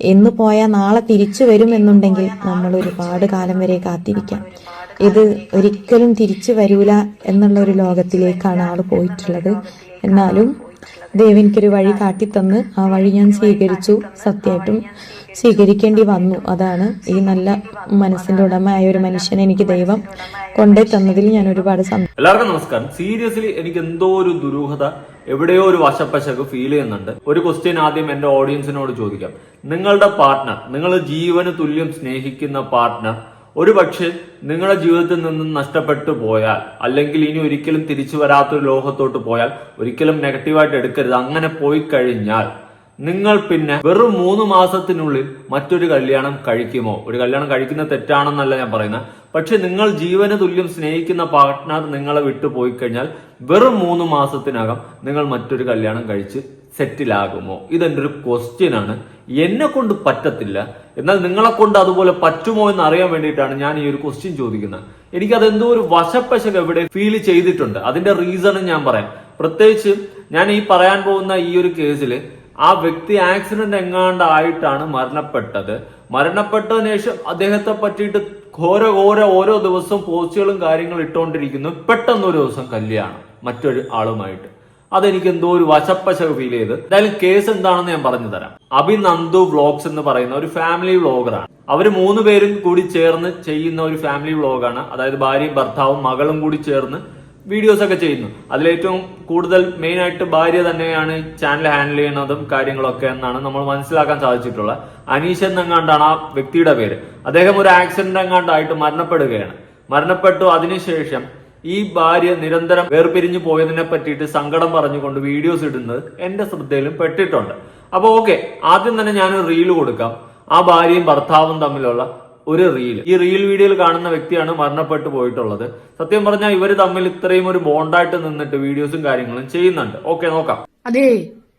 ഇന്ന് പോയാൽ നാളെ തിരിച്ചു വരുമെന്നുണ്ടെങ്കിൽ നമ്മൾ ഒരുപാട് കാലം വരെ കാത്തിരിക്കാം. ഇത് ഒരിക്കലും തിരിച്ചു വരൂല എന്നുള്ള ഒരു ലോകത്തിലേക്കാണ് ആൾ പോയിട്ടുള്ളത്. എന്നാലും ദേവനിക്കൊരു വഴി കാട്ടിത്തന്ന് ആ വഴി ഞാൻ സ്വീകരിച്ചു സത്യമായിട്ടും. സ്വീകരിക്കേണ്ടി വന്നു. അതാണ് ഈ നല്ല മനസ്സിന്റെ ഉടമയായ ഒരു മനുഷ്യനെ എനിക്ക് ദൈവം കൊണ്ടേ തന്നതിൽ ഞാൻ ഒരുപാട് എല്ലാവർക്കും നമസ്കാരം. സീരിയസ്ലി എനിക്ക് എന്തോ ഒരു ദുരൂഹത എവിടെയോ ഒരു വശപ്പശക്ക് ഫീൽ ചെയ്യുന്നുണ്ട്. ഒരു ക്വസ്റ്റ്യൻ ആദ്യം എന്റെ ഓഡിയൻസിനോട് ചോദിക്കാം. നിങ്ങളുടെ പാർട്ട്ണർ നിങ്ങൾ ജീവന് തുല്യം സ്നേഹിക്കുന്ന പാർട്ട്ണർ ഒരു പക്ഷേ നിങ്ങളുടെ ജീവിതത്തിൽ നിന്നും നഷ്ടപ്പെട്ടു പോയാൽ അല്ലെങ്കിൽ ഇനി ഒരിക്കലും തിരിച്ചു വരാത്തൊരു ലോകത്തോട്ട് പോയാൽ ഒരിക്കലും നെഗറ്റീവായിട്ട് എടുക്കരുത്. അങ്ങനെ പോയി കഴിഞ്ഞാൽ നിങ്ങൾ പിന്നെ വെറും മൂന്ന് മാസത്തിനുള്ളിൽ മറ്റൊരു കല്യാണം കഴിക്കുമോ? ഒരു കല്യാണം കഴിക്കുന്ന തെറ്റാണെന്നല്ല ഞാൻ പറയുന്നത്. പക്ഷെ നിങ്ങൾ ജീവന തുല്യം സ്നേഹിക്കുന്ന പാർട്ട്ണർ നിങ്ങളെ വിട്ടു പോയി കഴിഞ്ഞാൽ വെറും മൂന്ന് മാസത്തിനകം നിങ്ങൾ മറ്റൊരു കല്യാണം കഴിച്ച് സെറ്റിലാകുമോ? ഇതെന്റെ ഒരു ക്വസ്റ്റ്യൻ ആണ്. എന്നെ കൊണ്ട് പറ്റത്തില്ല. എന്നാൽ നിങ്ങളെ കൊണ്ട് അതുപോലെ പറ്റുമോ എന്ന് അറിയാൻ വേണ്ടിയിട്ടാണ് ഞാൻ ഈ ഒരു ക്വസ്റ്റ്യൻ ചോദിക്കുന്നത്. എനിക്ക് അതെന്തോ ഒരു വശപ്പശക എവിടെ ഫീൽ ചെയ്തിട്ടുണ്ട്. അതിന്റെ റീസണും ഞാൻ പറയാം. പ്രത്യേകിച്ച് ഞാൻ ഈ പറയാൻ പോകുന്ന ഈ ഒരു കേസിൽ ആ വ്യക്തി ആക്സിഡന്റ് എങ്ങാണ്ടായിട്ടാണ് മരണപ്പെട്ടത്. മരണപ്പെട്ടതിന് ശേഷം അദ്ദേഹത്തെ പറ്റിയിട്ട് ഘോര ഘോര ഓരോ ദിവസവും പോസ്റ്റുകളും കാര്യങ്ങളും ഇട്ടുകൊണ്ടിരിക്കുന്നു. പെട്ടെന്ന് ഒരു ദിവസം കല്യാണം മറ്റൊരു ആളുമായിട്ട്. അതെനിക്ക് എന്തോ ഒരു വശപ്പശ ഫീൽ ചെയ്ത്. എന്തായാലും കേസ് എന്താണെന്ന് ഞാൻ പറഞ്ഞു തരാം. അഭിനന്ദു വ്ളോഗ്സ് എന്ന് പറയുന്ന ഒരു ഫാമിലി വ്ളോഗറാണ് അവർ മൂന്ന് പേരും കൂടി ചേർന്ന് ചെയ്യുന്ന ഒരു ഫാമിലി വ്ളോഗാണ് അതായത് ഭാര്യയും ഭർത്താവും മകളും കൂടി ചേർന്ന് വീഡിയോസ് ഒക്കെ ചെയ്യുന്നു. അതിലേറ്റവും കൂടുതൽ മെയിൻ ആയിട്ട് ഭാര്യ തന്നെയാണ് ചാനൽ ഹാൻഡിൽ ചെയ്യുന്നതും കാര്യങ്ങളൊക്കെ എന്നാണ് നമ്മൾ മനസ്സിലാക്കാൻ സാധിച്ചിട്ടുള്ളത്. അനീഷ് എന്നെങ്ങാണ്ടാണ് ആ വ്യക്തിയുടെ പേര്. അദ്ദേഹം ഒരു ആക്സിഡന്റ് എങ്ങാണ്ടായിട്ട് മരണപ്പെടുകയാണ്. മരണപ്പെട്ടു അതിനുശേഷം ഈ ഭാര്യ നിരന്തരം വേർപിരിഞ്ഞു പോയതിനെ പറ്റിയിട്ട് സങ്കടം പറഞ്ഞുകൊണ്ട് വീഡിയോസ് ഇടുന്നത് എന്റെ ശ്രദ്ധയിലും പെട്ടിട്ടുണ്ട്. അപ്പൊ ഓക്കെ ആദ്യം തന്നെ ഞാൻ ഒരു റീൽ കൊടുക്കാം. ആ ഭാര്യയും ഭർത്താവും തമ്മിലുള്ള ഒരു റീൽ ഈ റീൽ വീഡിയോയിൽ കാണുന്ന വ്യക്തിയാണ് മരണപ്പെട്ടു പോയിട്ടുള്ളത്. സത്യം പറഞ്ഞാൽ ഇവർ തമ്മിൽ ഇത്രയും ഒരു ബോണ്ടായിട്ട് നിന്നിട്ട് വീഡിയോസും കാര്യങ്ങളും ചെയ്യുന്നുണ്ട്. ഓക്കെ നോക്കാം. അതെ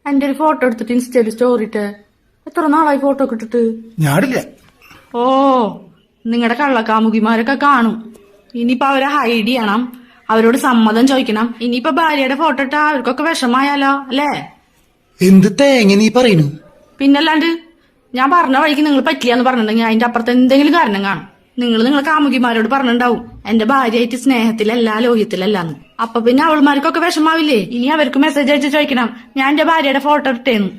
എന്റെ ഒരു ഫോട്ടോ എടുത്തിട്ട് ഇൻസ്റ്റയിൽ സ്റ്റോറി ഇട്ട് എത്ര നാളായി ഫോട്ടോ കിട്ടിട്ട് ഓ നിങ്ങളുടെ കള്ളക്കാമുകിമാരൊക്കെ കാണും. ഇനിയിപ്പൊ അവരെ ഹൈഡ് ചെയ്യണം. അവരോട് സമ്മതം ചോദിക്കണം. ഇനിയിപ്പൊ ഭാര്യയുടെ ഫോട്ടോ ഇട്ടാ അവർക്കൊക്കെ വിഷമായാലോ അല്ലേ? എന്ത് തേങ്ങ നീ പറയുന്നു? പിന്നല്ലാണ്ട് ഞാൻ പറഞ്ഞ വഴിക്ക് നിങ്ങൾ പറ്റില്ലാന്ന് പറഞ്ഞിട്ടുണ്ടെങ്കിൽ അതിന്റെ അപ്പുറത്ത് എന്തെങ്കിലും കാരണം കാണും. നിങ്ങൾ നിങ്ങളെ കാമുകിമാരോട് പറഞ്ഞിട്ടുണ്ടാവും. എന്റെ ഭാര്യയായിട്ട് സ്നേഹത്തിലല്ല ലോഹ്യത്തിലല്ലാന്ന്. അപ്പൊ പിന്നെ അവൾമാർക്കൊക്കെ വിഷമാവില്ലേ? ഇനി അവർക്ക് മെസ്സേജ് അയച്ച് ചോദിക്കണം. ഞാൻ എന്റെ ഭാര്യയുടെ ഫോട്ടോ ഇട്ടേന്നു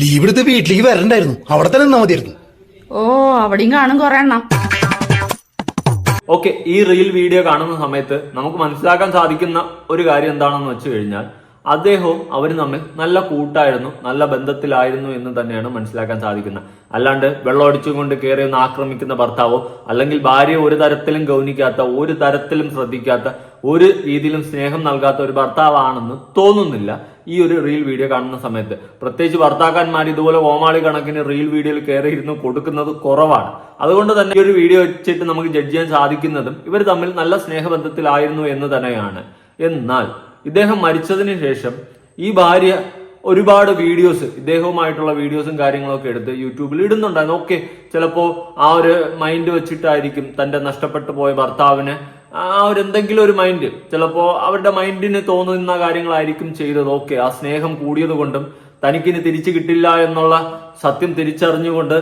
ലീവ് എടുത്ത് വീട്ടിലേക്ക് വരണ്ടായിരുന്നു. അവിടെ തന്നെ നിന്നാ മതിയായിരുന്നു. ഓ അവിടെയും കാണും കൊറേ എണ്ണം. ഓക്കെ ഈ റീൽ വീഡിയോ കാണുന്ന സമയത്ത് നമുക്ക് മനസ്സിലാക്കാൻ സാധിക്കുന്ന ഒരു കാര്യം എന്താണെന്ന് വെച്ച് കഴിഞ്ഞാൽ അദ്ദേഹവും അവരും തമ്മിൽ നല്ല കൂട്ടായിരുന്നു നല്ല ബന്ധത്തിലായിരുന്നു എന്ന് തന്നെയാണ് മനസ്സിലാക്കാൻ സാധിക്കുന്നത്. അല്ലാണ്ട് വെള്ളമടിച്ചുകൊണ്ട് കയറി ഒന്ന് ആക്രമിക്കുന്ന ഭർത്താവോ അല്ലെങ്കിൽ ഭാര്യയെ ഒരു തരത്തിലും ഗൗനിക്കാത്ത ഒരു തരത്തിലും ശ്രദ്ധിക്കാത്ത ഒരു രീതിയിലും സ്നേഹം നൽകാത്ത ഒരു ഭർത്താവാണെന്ന് തോന്നുന്നില്ല ഈ ഒരു റീൽ വീഡിയോ കാണുന്ന സമയത്ത്. പ്രത്യേകിച്ച് ഭർത്താക്കന്മാർ ഇതുപോലെ ഓമാളി കണക്കിന് റീൽ വീഡിയോയിൽ കയറി ഇരുന്ന് കൊടുക്കുന്നത് കുറവാണ്. അതുകൊണ്ട് തന്നെ ഈ ഒരു വീഡിയോ വെച്ചിട്ട് നമുക്ക് ജഡ്ജ് ചെയ്യാൻ സാധിക്കുന്നതും ഇവർ തമ്മിൽ നല്ല സ്നേഹബന്ധത്തിലായിരുന്നു എന്ന് തന്നെയാണ്. എന്നാൽ ഇദ്ദേഹം മരിച്ചതിന് ശേഷം ഈ ഭാര്യ ഒരുപാട് വീഡിയോസ് ഇദ്ദേഹവുമായിട്ടുള്ള വീഡിയോസും കാര്യങ്ങളൊക്കെ എടുത്ത് യൂട്യൂബിൽ ഇടുന്നുണ്ടായിരുന്നു. ഓക്കെ ചിലപ്പോ ആ ഒരു മൈൻഡ് വെച്ചിട്ടായിരിക്കും തന്റെ നഷ്ടപ്പെട്ടു പോയ ഭർത്താവിന് ആ ഒരു എന്തെങ്കിലും ഒരു മൈൻഡ് ചിലപ്പോ അവരുടെ മൈൻഡിന് തോന്നുന്ന കാര്യങ്ങളായിരിക്കും ചെയ്തത്. ഓക്കെ ആ സ്നേഹം കൂടിയത് തനിക്കിനി തിരിച്ചു കിട്ടില്ല എന്നുള്ള സത്യം തിരിച്ചറിഞ്ഞുകൊണ്ട്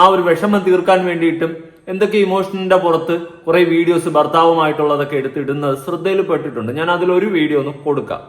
ആ ഒരു വിഷമം തീർക്കാൻ വേണ്ടിയിട്ടും എന്തൊക്കെ ഇമോഷനിന്റെ പുറത്ത് കുറെ വീഡിയോസ് ഭർത്താവുമായിട്ടുള്ളതൊക്കെ എടുത്തിടുന്നത് ശ്രദ്ധയിൽ പെട്ടിട്ടുണ്ട് ഞാൻ അതിലൊരു വീഡിയോ ഒന്ന് കൊടുക്കാം.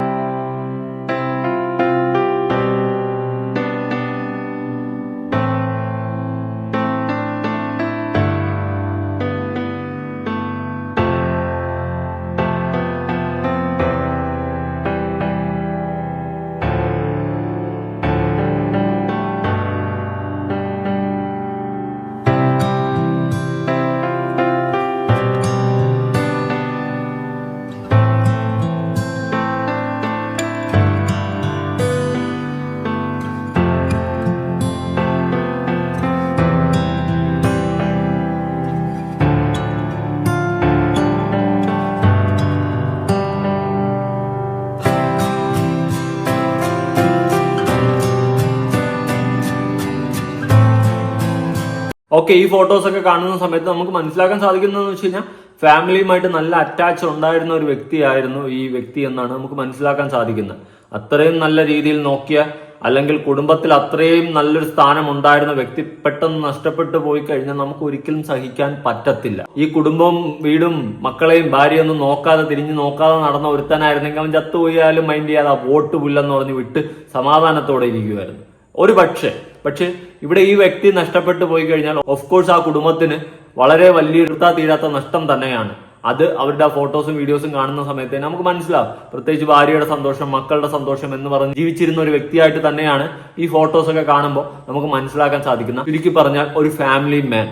ഓക്കെ ഈ ഫോട്ടോസ് ഒക്കെ കാണുന്ന സമയത്ത് നമുക്ക് മനസ്സിലാക്കാൻ സാധിക്കുന്നതെന്ന് വെച്ച് കഴിഞ്ഞാൽ ഫാമിലിയുമായിട്ട് നല്ല അറ്റാച്ച് ഉണ്ടായിരുന്ന ഒരു വ്യക്തിയായിരുന്നു ഈ വ്യക്തി എന്നാണ് നമുക്ക് മനസ്സിലാക്കാൻ സാധിക്കുന്നത്. അത്രയും നല്ല രീതിയിൽ നോക്കിയ അല്ലെങ്കിൽ കുടുംബത്തിൽ അത്രയും നല്ലൊരു സ്ഥാനം ഉണ്ടായിരുന്ന വ്യക്തി പെട്ടെന്ന് നഷ്ടപ്പെട്ടു പോയി കഴിഞ്ഞാൽ നമുക്ക് ഒരിക്കലും സഹിക്കാൻ പറ്റത്തില്ല. ഈ കുടുംബവും വീടും മക്കളെയും ഭാര്യയൊന്നും നോക്കാതെ തിരിഞ്ഞു നോക്കാതെ നടന്ന ഒരുത്തനായിരുന്നെങ്കിൽ അവൻ ചത്തുപോയാലും മൈൻഡ് ചെയ്യാതെ വോട്ട് പുല്ലെന്ന് പറഞ്ഞ് വിട്ട് സമാധാനത്തോടെ ഇരിക്കുമായിരുന്നു ഒരു പക്ഷേ പക്ഷെ ഇവിടെ ഈ വ്യക്തി നഷ്ടപ്പെട്ടു പോയി കഴിഞ്ഞാൽ ഓഫ് കോഴ്സ് ആ കുടുംബത്തിന് വളരെ വലിയ എടുത്താ തീരാത്ത നഷ്ടം തന്നെയാണ്. അത് അവരുടെ ഫോട്ടോസും വീഡിയോസും കാണുന്ന സമയത്ത് നമുക്ക് മനസ്സിലാവും. പ്രത്യേകിച്ച് ഭാര്യയുടെ സന്തോഷം മക്കളുടെ സന്തോഷം എന്ന് പറഞ്ഞ് ജീവിച്ചിരുന്ന ഒരു വ്യക്തിയായിട്ട് തന്നെയാണ് ഈ ഫോട്ടോസ് ഒക്കെ കാണുമ്പോൾ നമുക്ക് മനസ്സിലാക്കാൻ സാധിക്കുന്ന ചുരുക്കി പറഞ്ഞാൽ ഒരു ഫാമിലി മാൻ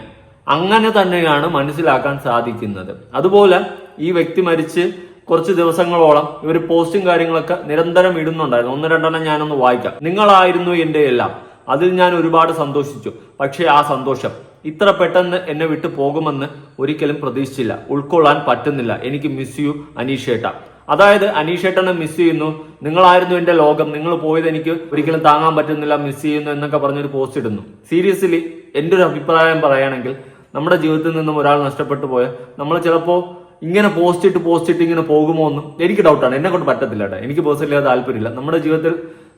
അങ്ങനെ തന്നെയാണ് മനസ്സിലാക്കാൻ സാധിക്കുന്നത്. അതുപോലെ ഈ വ്യക്തി മരിച്ച് കുറച്ച് ദിവസങ്ങളോളം ഇവർ പോസ്റ്റും കാര്യങ്ങളൊക്കെ നിരന്തരം ഇടുന്നുണ്ടായിരുന്നു. ഒന്ന് രണ്ടെണ്ണം ഞാനൊന്ന് വായിക്കാം. നിങ്ങളായിരുന്നു എന്റെ എല്ലാം. അതിൽ ഞാൻ ഒരുപാട് സന്തോഷിച്ചു. പക്ഷേ ആ സന്തോഷം ഇത്ര പെട്ടെന്ന് എന്നെ വിട്ട് പോകുമെന്ന് ഒരിക്കലും പ്രതീക്ഷിച്ചില്ല. ഉൾക്കൊള്ളാൻ പറ്റുന്നില്ല. എനിക്ക് മിസ് യു അനീഷേട്ട. അതായത് അനീഷേട്ടനെ മിസ് ചെയ്യുന്നു. നിങ്ങളായിരുന്നു എന്റെ ലോകം. നിങ്ങൾ പോയത് എനിക്ക് ഒരിക്കലും താങ്ങാൻ പറ്റുന്നില്ല. മിസ് ചെയ്യുന്നു എന്നൊക്കെ പറഞ്ഞൊരു പോസ്റ്റ് ഇടുന്നു. സീരിയസ്ലി എന്റെ ഒരു അഭിപ്രായം പറയുകയാണെങ്കിൽ നമ്മുടെ ജീവിതത്തിൽ നിന്നും ഒരാൾ നഷ്ടപ്പെട്ടു പോയാൽ നമ്മൾ ചിലപ്പോ ഇങ്ങനെ പോസ്റ്റ് ഇട്ട് പോസ്റ്റ് ഇട്ട് ഇങ്ങനെ പോകുമോ എന്നും എനിക്ക് ഡൗട്ടാണ് എന്നെ കൊണ്ട് പറ്റത്തില്ല കേട്ടോ എനിക്ക് പേഴ്സണലി താല്പര്യമില്ല. നമ്മുടെ ജീവിതത്തിൽ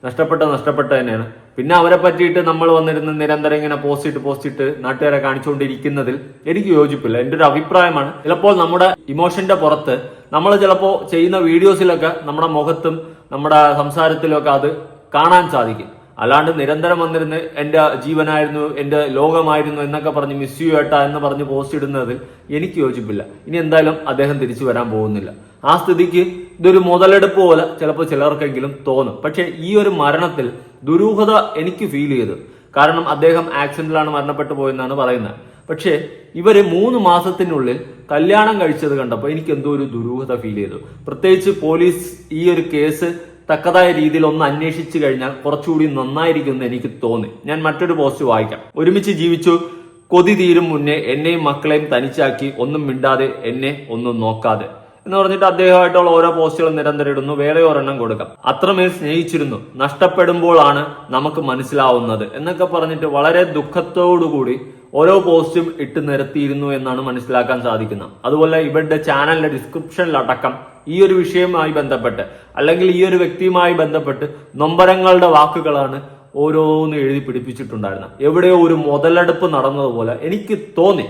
നഷ്ടപ്പെട്ട നഷ്ടപ്പെട്ട തന്നെയാണ്. പിന്നെ അവരെ പറ്റിയിട്ട് നമ്മൾ വന്നിരുന്ന് നിരന്തരം ഇങ്ങനെ പോസ്റ്റ് ഇട്ട് പോസ്റ്റ് ഇട്ട് നാട്ടുകാരെ കാണിച്ചുകൊണ്ടിരിക്കുന്നതിൽ എനിക്ക് യോജിപ്പില്ല. എന്റെ ഒരു അഭിപ്രായമാണ്. ചിലപ്പോൾ നമ്മുടെ ഇമോഷന്റെ പുറത്ത് നമ്മൾ ചിലപ്പോൾ ചെയ്യുന്ന വീഡിയോസിലൊക്കെ നമ്മുടെ മുഖത്തും നമ്മുടെ സംസാരത്തിലൊക്കെ അത് കാണാൻ സാധിക്കും. അല്ലാണ്ട് നിരന്തരം വന്നിരുന്ന് എന്റെ ജീവനായിരുന്നു എന്റെ ലോകമായിരുന്നു എന്നൊക്കെ പറഞ്ഞ് മിസ് യു ഏട്ടാ എന്ന് പറഞ്ഞ് പോസ്റ്റ് ഇടുന്നതിൽ എനിക്ക് യോജിപ്പില്ല. ഇനി എന്തായാലും അദ്ദേഹം തിരിച്ചു വരാൻ പോകുന്നില്ല. ആ സ്ഥിതിക്ക് ഇതൊരു മുതലെടുപ്പ് പോലെ ചിലപ്പോൾ ചിലർക്കെങ്കിലും തോന്നും. പക്ഷേ ഈ ഒരു മരണത്തിൽ ദുരൂഹത എനിക്ക് ഫീൽ ചെയ്തു. കാരണം അദ്ദേഹം ആക്സിഡന്റിലാണ് മരണപ്പെട്ടു പോയെന്നാണ് പറയുന്നത്. പക്ഷേ ഇവർ മൂന്ന് മാസത്തിനുള്ളിൽ കല്യാണം കഴിച്ചത് കണ്ടപ്പോൾ എനിക്ക് എന്തോ ഒരു ദുരൂഹത ഫീൽ ചെയ്തു. പ്രത്യേകിച്ച് പോലീസ് ഈ ഒരു കേസ് തക്കതായ രീതിയിൽ ഒന്ന് അന്വേഷിച്ചു കഴിഞ്ഞാൽ കുറച്ചുകൂടി നന്നായിരിക്കും എന്ന് എനിക്ക് തോന്നി. ഞാൻ മറ്റൊരു പോസ്റ്റ് വായിക്കാം. ഒരുമിച്ച് ജീവിച്ചു. കൊതി തീരും മുന്നേ എന്നെയും മക്കളെയും തനിച്ചാക്കി. ഒന്നും മിണ്ടാതെ എന്നെ ഒന്നും നോക്കാതെ. എന്ന് പറഞ്ഞിട്ട് അദ്ദേഹമായിട്ടുള്ള ഓരോ പോസ്റ്റുകളും നിരന്തരം ഇടുന്നു. വേറെ ഒരെണ്ണം കൊടുക്കാം. അത്രമേൽ സ്നേഹിച്ചിരുന്നു. നഷ്ടപ്പെടുമ്പോഴാണ് നമുക്ക് മനസ്സിലാവുന്നത്. എന്നൊക്കെ പറഞ്ഞിട്ട് വളരെ ദുഃഖത്തോടുകൂടി ഓരോ പോസ്റ്റും ഇട്ട് നിരത്തിയിരുന്നു എന്നാണ് മനസ്സിലാക്കാൻ സാധിക്കുന്നത്. അതുപോലെ ഇവരുടെ ചാനലിന്റെ ഡിസ്ക്രിപ്ഷനിലടക്കം ഈ ഒരു വിഷയവുമായി ബന്ധപ്പെട്ട് അല്ലെങ്കിൽ ഈ ഒരു വ്യക്തിയുമായി ബന്ധപ്പെട്ട് നൊമ്പരങ്ങളുടെ വാക്കുകളാണ് ഓരോന്ന് എഴുതി പിടിപ്പിച്ചിട്ടുണ്ടായിരുന്നത്. എവിടെയോ ഒരു മുതലെടുപ്പ് നടന്നതുപോലെ എനിക്ക് തോന്നി.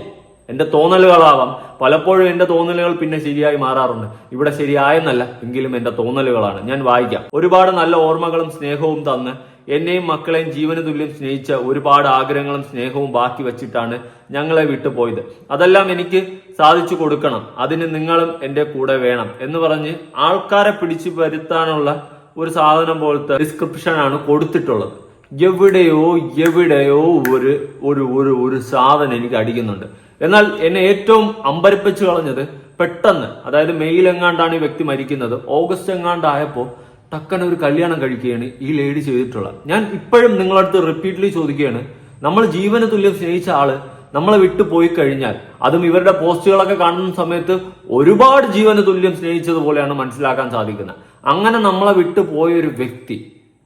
എന്റെ തോന്നലുകളാവാം. പലപ്പോഴും എന്റെ തോന്നലുകൾ പിന്നെ ശരിയായി മാറാറുണ്ട്. ഇവിടെ ശരിയായെന്നല്ല എങ്കിലും എന്റെ തോന്നലുകളാണ്. ഞാൻ വായിക്കാം. ഒരുപാട് നല്ല ഓർമ്മകളും സ്നേഹവും തന്ന് എന്നെയും മക്കളെയും ജീവന തുല്യം സ്നേഹിച്ച ഒരുപാട് ആഗ്രഹങ്ങളും സ്നേഹവും ബാക്കി വെച്ചിട്ടാണ് ഞങ്ങളെ വിട്ടുപോയത് അതെല്ലാം എനിക്ക് സാധിച്ചു കൊടുക്കണം. അതിന് നിങ്ങളും എന്റെ കൂടെ വേണം എന്ന് പറഞ്ഞ് ആൾക്കാരെ പിടിച്ചു വരുത്താനുള്ള ഒരു സാധനം പോലത്തെ ഡിസ്ക്രിപ്ഷൻ ആണ് കൊടുത്തിട്ടുള്ളത്. എവിടെയോ എവിടെയോ ഒരു ഒരു ഒരു ഒരു സാധനം എനിക്ക് അടിക്കുന്നുണ്ട്. എന്നാൽ എന്നെ ഏറ്റവും അമ്പരപ്പിച്ചു കളഞ്ഞത് പെട്ടെന്ന് അതായത് മെയ്യിൽ എങ്ങാണ്ടാണ് ഈ വ്യക്തി മരിക്കുന്നത് ഓഗസ്റ്റ് എങ്ങാണ്ടായപ്പോൾ ടക്കനെ ഒരു കല്യാണം കഴിക്കുകയാണ് ഈ ലേഡി ചെയ്തിട്ടുള്ളത്. ഞാൻ ഇപ്പോഴും നിങ്ങളടുത്ത് റിപ്പീറ്റ്ലി ചോദിക്കുകയാണ് നമ്മൾ ജീവന തുല്യം സ്നേഹിച്ച ആൾ നമ്മളെ വിട്ടു പോയി കഴിഞ്ഞാൽ അതും ഇവരുടെ പോസ്റ്റുകളൊക്കെ കാണുന്ന സമയത്ത് ഒരുപാട് ജീവന തുല്യം സ്നേഹിച്ചതുപോലെയാണ് മനസ്സിലാക്കാൻ സാധിക്കുന്നത്. അങ്ങനെ നമ്മളെ വിട്ടു പോയ ഒരു വ്യക്തി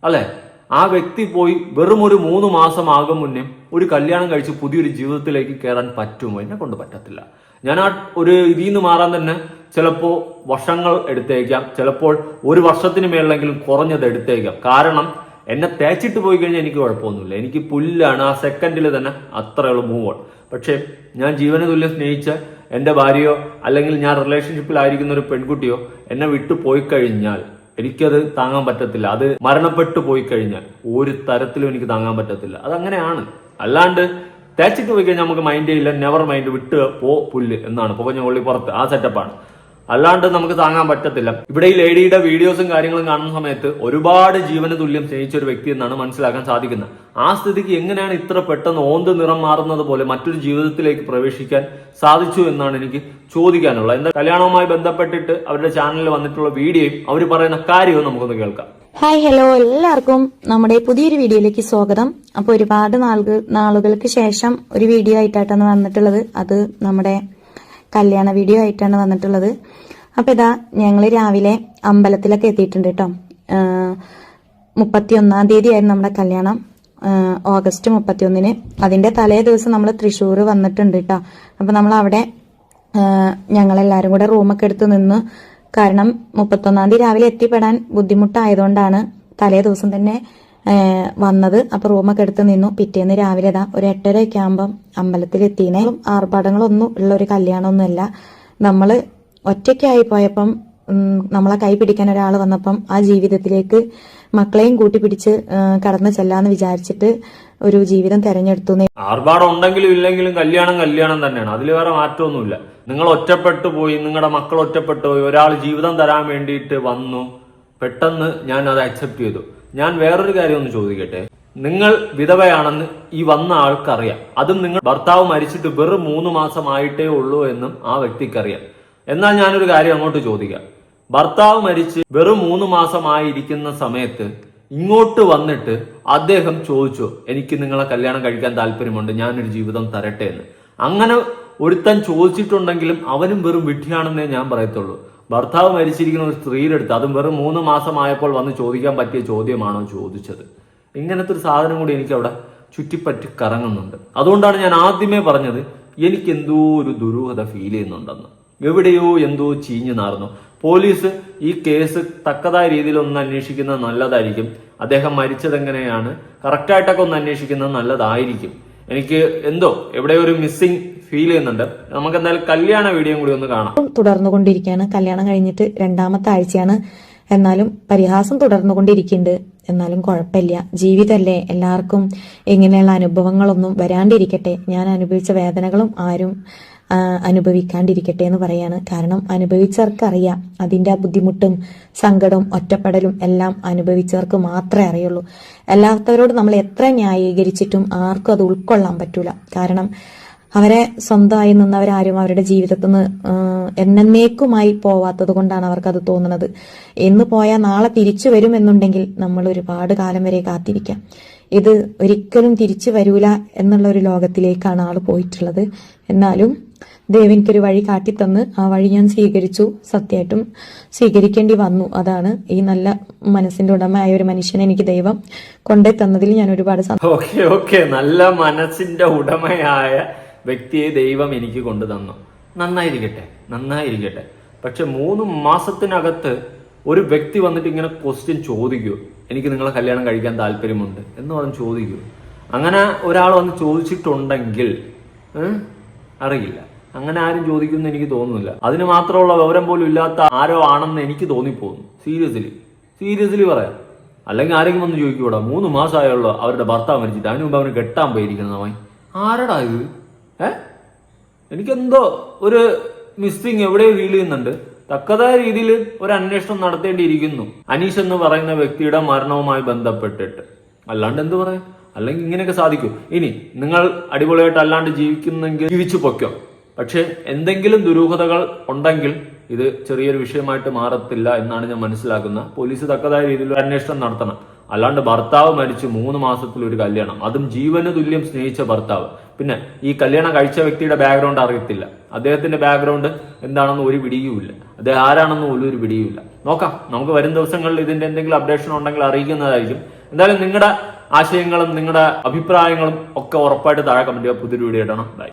അല്ലെ? ആ വ്യക്തി പോയി വെറും ഒരു മൂന്ന് മാസം ആകും മുന്നേ ഒരു കല്യാണം കഴിച്ച് പുതിയൊരു ജീവിതത്തിലേക്ക് കയറാൻ പറ്റുമോ? എന്നെ കൊണ്ട് പറ്റത്തില്ല. ഞാൻ ആ ഒരു ഇതിൽ നിന്ന് മാറാൻ തന്നെ ചിലപ്പോൾ വർഷങ്ങൾ എടുത്തേക്കാം. ചിലപ്പോൾ ഒരു വർഷത്തിന് മേളിലെങ്കിലും കുറഞ്ഞത് എടുത്തേക്കാം. കാരണം എന്നെ തേച്ചിട്ട് പോയി കഴിഞ്ഞാൽ എനിക്ക് കുഴപ്പമൊന്നുമില്ല. എനിക്ക് പുല്ലാണ് ആ സെക്കൻഡിൽ തന്നെ അത്രയുള്ള മൂവ് പക്ഷേ ഞാൻ ജീവന തുല്യം സ്നേഹിച്ച എന്റെ ഭാര്യയോ അല്ലെങ്കിൽ ഞാൻ റിലേഷൻഷിപ്പിലായിരിക്കുന്ന ഒരു പെൺകുട്ടിയോ എന്നെ വിട്ടു പോയി കഴിഞ്ഞാൽ എനിക്കത് താങ്ങാൻ പറ്റത്തില്ല. അത് മരണപ്പെട്ടു പോയി കഴിഞ്ഞാൽ ഒരു തരത്തിലും എനിക്ക് താങ്ങാൻ പറ്റത്തില്ല. അങ്ങനെയാണ് അല്ലാണ്ട് തേച്ചിട്ട് പോയി കഴിഞ്ഞാൽ നമുക്ക് മൈൻഡ് ചെയ്യില്ല നെവർ മൈൻഡ് വിട്ട് പോ പുല്ല്. എന്നാണ്. പുകഞ്ഞ കൊള്ളി പുറത്ത്. ആ സെറ്റപ്പാണ് അല്ലാണ്ട് നമുക്ക് താങ്ങാൻ പറ്റത്തില്ല. ഇവിടെ ഈ ലേഡിയുടെ വീഡിയോസും കാര്യങ്ങളും കാണുന്ന സമയത്ത് ഒരുപാട് ജീവന തുല്യം സ്നേഹിച്ച ഒരു വ്യക്തി എന്നാണ് മനസ്സിലാക്കാൻ സാധിക്കുന്നത്. ആ സ്ഥിതിക്ക് എങ്ങനെയാണ് ഇത്ര പെട്ടെന്ന് ഓന്ത് നിറം മാറുന്നത് പോലെ മറ്റൊരു ജീവിതത്തിലേക്ക് പ്രവേശിക്കാൻ സാധിച്ചു എന്നാണ് എനിക്ക് ചോദിക്കാനുള്ളത്. എന്താ കല്യാണവുമായി ബന്ധപ്പെട്ടിട്ട് അവരുടെ ചാനലിൽ വന്നിട്ടുള്ള വീഡിയോയും അവർ പറയുന്ന കാര്യവും നമുക്കൊന്ന് കേൾക്കാം. ഹായ് ഹലോ എല്ലാവർക്കും നമ്മുടെ പുതിയൊരു വീഡിയോയിലേക്ക് സ്വാഗതം. അപ്പോൾ ഒരുപാട് നാളുകൾ നാളുകൾക്ക് ശേഷം ഒരു വീഡിയോ ആയിട്ടാണ് വന്നിട്ടുള്ളത്. അത് നമ്മുടെ കല്യാണ വീഡിയോ ആയിട്ടാണ് വന്നിട്ടുള്ളത്. അപ്പോൾ ഇതാ ഞങ്ങൾ രാവിലെ അമ്പലത്തിലൊക്കെ എത്തിയിട്ടുണ്ട് കേട്ടോ മുപ്പത്തി ഒന്നാം തീയതി ആയിരുന്നു നമ്മുടെ കല്യാണം. ഓഗസ്റ്റ് മുപ്പത്തി ഒന്നിന് അതിന്റെ തലേ ദിവസം നമ്മൾ തൃശ്ശൂർ വന്നിട്ടുണ്ട് കേട്ടോ അപ്പോൾ നമ്മൾ അവിടെ ഞങ്ങളെല്ലാവരും കൂടെ റൂമൊക്കെ എടുത്ത് നിന്ന് കാരണം മുപ്പത്തൊന്നാം തീയതി രാവിലെ എത്തിപ്പെടാൻ ബുദ്ധിമുട്ടായതുകൊണ്ടാണ് തലേ ദിവസം തന്നെ വന്നത്. അപ്പൊ റൂമൊക്കെ എടുത്ത് നിന്നു. പിറ്റേന്ന് രാവിലെ ഇതാ ഒരു എട്ടരയൊക്കെ ആകുമ്പം അമ്പലത്തിലെത്തിയേ ആർഭാടങ്ങളൊന്നും ഉള്ള ഒരു കല്യാണമൊന്നുമല്ല. നമ്മൾ ഒറ്റയ്ക്കായി പോയപ്പം നമ്മളെ കൈ പിടിക്കാൻ ഒരാൾ വന്നപ്പം ആ ജീവിതത്തിലേക്ക് മക്കളെയും കൂട്ടി പിടിച്ച് കടന്നു ചെല്ലാന്ന് വിചാരിച്ചിട്ട് ഒരു ജീവിതം തെരഞ്ഞെടുത്തു ആർഭാടം ഉണ്ടെങ്കിലും ഇല്ലെങ്കിലും കല്യാണം കല്യാണം തന്നെയാണ്. അതിൽ വേറെ മാറ്റമൊന്നുമില്ല. നിങ്ങൾ ഒറ്റപ്പെട്ടു പോയി നിങ്ങളുടെ മക്കൾ ഒറ്റപ്പെട്ടു പോയി ഒരാൾ ജീവിതം തരാൻ വേണ്ടിയിട്ട് വന്നു. പെട്ടെന്ന് ഞാൻ അത് അക്സെപ്റ്റ് ചെയ്തു. ഞാൻ വേറൊരു കാര്യം ഒന്ന് ചോദിക്കട്ടെ? നിങ്ങൾ വിധവയാണെന്ന് ഈ വന്ന ആൾക്കറിയാം. അതും നിങ്ങൾ ഭർത്താവ് മരിച്ചിട്ട് വെറും മൂന്ന് മാസമായിട്ടേ ഉള്ളൂ എന്നും ആ വ്യക്തിക്കറിയാം. എന്നാൽ ഞാനൊരു കാര്യം അങ്ങോട്ട് ചോദിക്കാം. ഭർത്താവ് മരിച്ച് വെറും മൂന്ന് മാസമായിരിക്കുന്ന സമയത്ത് ഇങ്ങോട്ട് വന്നിട്ട് അദ്ദേഹം ചോദിച്ചു എനിക്ക് നിങ്ങളെ കല്യാണം കഴിക്കാൻ താല്പര്യമുണ്ട് ഞാനൊരു ജീവിതം തരട്ടെ എന്ന്. അങ്ങനെ ഒരുത്തൻ ചോദിച്ചിട്ടുണ്ടെങ്കിലും അവനും വെറും വിഡ്ഢിയാണെന്നേ ഞാൻ പറയത്തുള്ളൂ. ഭർത്താവ് മരിച്ചിരിക്കുന്ന ഒരു സ്ത്രീയുടെ അടുത്ത് അതും വെറും മൂന്ന് മാസമായപ്പോൾ വന്ന് ചോദിക്കാൻ പറ്റിയ ചോദ്യമാണോ ചോദിച്ചത്. ഇങ്ങനത്തെ ഒരു സാധനം കൂടി എനിക്ക് അവിടെ ചുറ്റിപ്പറ്റി കറങ്ങുന്നുണ്ട്. അതുകൊണ്ടാണ് ഞാൻ ആദ്യമേ പറഞ്ഞത് എനിക്ക് എന്തോ ഒരു ദുരൂഹത ഫീൽ ചെയ്യുന്നുണ്ടെന്ന്. എവിടെയോ എന്തോ ചീഞ്ഞു നാർന്നു പോലീസ് ഈ കേസ് തക്കതായ രീതിയിൽ ഒന്ന് അന്വേഷിക്കുന്നത് നല്ലതായിരിക്കും. അദ്ദേഹം മരിച്ചതെങ്ങനെയാണ്? കറക്റ്റായിട്ടൊക്കെ ഒന്ന് അന്വേഷിക്കുന്നത് നല്ലതായിരിക്കും. എനിക്ക് എന്തോ എവിടെ ഒരു മിസ്സിംഗ് ഫീൽ ചെയ്യുന്നുണ്ട്. നമുക്ക് എന്തായാലും കല്യാണ വീഡിയോ കൂടി ഒന്ന് കാണാം. തുടർന്നുകൊണ്ടിരിക്കുകയാണ്. കല്യാണം കഴിഞ്ഞിട്ട് രണ്ടാമത്തെ ആഴ്ചയാണ്. എന്നാലും പരിഹാസം തുടർന്നുകൊണ്ടിരിക്കുന്നുണ്ട്. എന്നാലും കുഴപ്പമില്ല. ജീവിതമല്ലേ? എല്ലാവർക്കും ഇങ്ങനെയുള്ള അനുഭവങ്ങളൊന്നും വരാണ്ടിരിക്കട്ടെ. ഞാൻ അനുഭവിച്ച വേദനകളും ആരും അനുഭവിക്കാണ്ടിരിക്കട്ടെ എന്ന് പറയാണ്. കാരണം അനുഭവിച്ചവർക്കറിയാം. അതിന്റെ ആ ബുദ്ധിമുട്ടും സങ്കടവും ഒറ്റപ്പെടലും എല്ലാം അനുഭവിച്ചവർക്ക് മാത്രമേ അറിയുള്ളൂ. അല്ലാത്തവരോട് നമ്മൾ എത്ര ന്യായീകരിച്ചിട്ടും ആർക്കും അത് ഉൾക്കൊള്ളാൻ പറ്റൂല. കാരണം അവരെ സ്വന്തമായി നിന്നവരാരും അവരുടെ ജീവിതത്തിൽ നിന്ന് എന്നേക്കുമായി പോവാത്തത് കൊണ്ടാണ് അവർക്കത് തോന്നുന്നത്. എന്ന് പോയാൽ നാളെ തിരിച്ചു വരുമെന്നുണ്ടെങ്കിൽ നമ്മൾ ഒരുപാട് കാലം വരെ കാത്തിരിക്കാം. ഇത് ഒരിക്കലും തിരിച്ചു വരൂല എന്നുള്ള ഒരു ലോകത്തിലേക്കാണ് ആൾ പോയിട്ടുള്ളത്. എന്നാലും ദൈവം എനിക്കൊരു വഴി കാട്ടിത്തന്ന് ആ വഴി ഞാൻ സ്വീകരിച്ചു. സത്യമായിട്ടും സ്വീകരിക്കേണ്ടി വന്നു. അതാണ് ഈ നല്ല മനസ്സിന്റെ ഉടമയായ ഒരു മനുഷ്യനെ എനിക്ക് ദൈവം കൊണ്ടേ തന്നതിൽ ഞാൻ ഒരുപാട് ഓക്കെ ഓക്കെ. നല്ല മനസ്സിന്റെ ഉടമയായ വ്യക്തിയെ ദൈവം എനിക്ക് കൊണ്ടു തന്നു. നന്നായിരിക്കട്ടെ നന്നായിരിക്കട്ടെ. പക്ഷെ മൂന്ന് മാസത്തിനകത്ത് ഒരു വ്യക്തി വന്നിട്ട് ഇങ്ങനെ ക്വസ്റ്റ്യൻ ചോദിക്കൂ. എനിക്ക് നിങ്ങളെ കല്യാണം കഴിക്കാൻ താല്പര്യമുണ്ട് എന്ന് പറഞ്ഞ് ചോദിക്കൂ. അങ്ങനെ ഒരാൾ വന്ന് ചോദിച്ചിട്ടുണ്ടെങ്കിൽ അറിയില്ല. അങ്ങനെ ആരും ചോദിക്കുമെന്ന് എനിക്ക് തോന്നുന്നില്ല. അതിന് മാത്രമുള്ള വിവരം പോലും ഇല്ലാത്ത ആരോ ആണെന്ന് എനിക്ക് തോന്നിപ്പോകുന്നു. സീരിയസ്ലി. സീരിയസ്ലി പറയാം. അല്ലെങ്കിൽ ആരെങ്കിലും വന്ന് ചോദിക്കൂടാ മൂന്ന് മാസമായുള്ള അവരുടെ ഭർത്താവ് മരിച്ചിട്ട്. അതിനു മുമ്പ് അവന് കെട്ടാൻ പോയിരിക്കുന്നവൻ ആരടാ ഇത്? ഏ? എനിക്കെന്തോ ഒരു മിസ്സിങ് എവിടെയോ ഫീൽ ചെയ്യുന്നുണ്ട്. തക്കതായ രീതിയിൽ ഒരു അന്വേഷണം നടത്തേണ്ടിയിരിക്കുന്നു. അനീഷ് എന്ന് പറയുന്ന വ്യക്തിയുടെ മരണവുമായി ബന്ധപ്പെട്ടിട്ട്. അല്ലാണ്ട് എന്ത് പറയാം? അല്ലെങ്കിൽ ഇങ്ങനെയൊക്കെ സാധിക്കും. ഇനി നിങ്ങൾ അടിപൊളിയായിട്ട് അല്ലാണ്ട് ജീവിക്കുന്നെങ്കിൽ ജീവിച്ചു പൊയ്ക്കോ. പക്ഷെ എന്തെങ്കിലും ദുരൂഹതകൾ ഉണ്ടെങ്കിൽ ഇത് ചെറിയൊരു വിഷയമായിട്ട് മാറത്തില്ല എന്നാണ് ഞാൻ മനസ്സിലാക്കുന്നത് പോലീസ് തക്കതായ രീതിയിൽ അന്വേഷണം നടത്തണം. അല്ലാണ്ട് ഭർത്താവ് മരിച്ച് മൂന്ന് മാസത്തിൽ ഒരു കല്യാണം. അതും ജീവന് തുല്യം സ്നേഹിച്ച ഭർത്താവ്. പിന്നെ ഈ കല്യാണം കഴിച്ച വ്യക്തിയുടെ ബാക്ക്ഗ്രൗണ്ട് അറിയത്തില്ല. അദ്ദേഹത്തിന്റെ ബാക്ക്ഗ്രൗണ്ട് എന്താണെന്ന് ഒരു പിടിയുമില്ല. അദ്ദേഹം ആരാണെന്ന് പോലും ഒരു പിടിയുമില്ല. നോക്കാം. നമുക്ക് വരും ദിവസങ്ങളിൽ ഇതിന്റെ എന്തെങ്കിലും അപ്ഡേഷൻ ഉണ്ടെങ്കിൽ അറിയിക്കുന്നതായിരിക്കും. എന്തായാലും നിങ്ങളുടെ ആശയങ്ങളും നിങ്ങളുടെ അഭിപ്രായങ്ങളും ഒക്കെ ഉറപ്പായിട്ട് താഴെ കമന്റ് ചെയ്യുക പുതിയൊരു വീഡിയോ ഇടണം